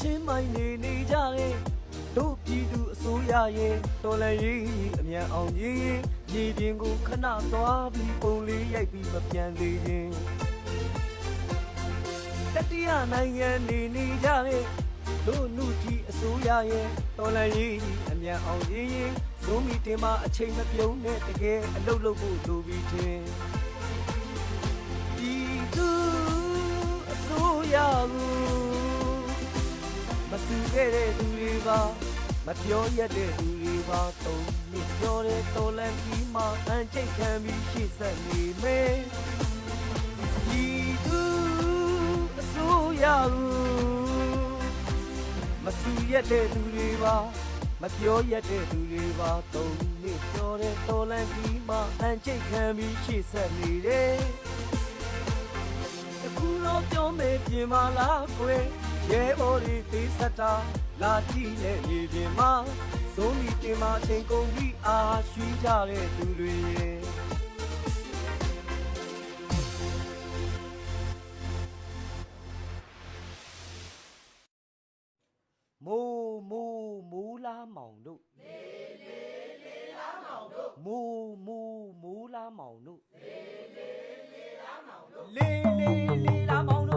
ချင်းမိုင်းနေနေကြတယ်တို့ပြည်သူအစိုးရရဲ့တော်လန်ရေးအမြန်အောင်ရေးရေပြင်ကိုခဏသွားပြီးပုံလေးရိုက်ပြီးမပြန်သေးခြင်းတတိယနိုင်ငံနေနေကြတယ်တို့နုတီအစိုးရရဲ့တော်လန်ရေးအမြန်အောင်ရေးဇုံးမီတင်မှာအချိန်မပြုံးနဲ့တကယ်အလုပ်လုပ်ဖို့လိုပြီးခြင်းပြည်သူအစိုးရကိုမစု ခဲ့တဲ့သူတွေပါမပြောရတဲ့သူတွေပါတုံးနှစ်ပြောတဲ့တော်လန်ပြီးမှအန်ချိတ်ခံပြီးရှေ့ဆက်နေမယ်ပြည်သူအစိုးရကိုမစုရတဲ့သူတွေပါမပြောရတဲ့သူတွေပါတုံးနှစ်ပြောတဲ့တော်လန်ပြီးမှအန်ချိတ်ခံပြီးရှေ့ဆက်နေတယ်အခုတော့ပြောမေပြင်မာလားကွယ် ရဲဘော်တွေသေးစတာလာကြည့်လေမြေပြင်မှာဇုံးမီတင်မှာချိန်ကုန်ပြီးအာရွှီကြတဲ့သူတွေရဲ့မိုးမိုးမိုးလားမောင်တို့လေလေလေလားမောင်တို့မိုးမိုးမိုးလားမောင်တို့လေးလေးလေးလားမောင်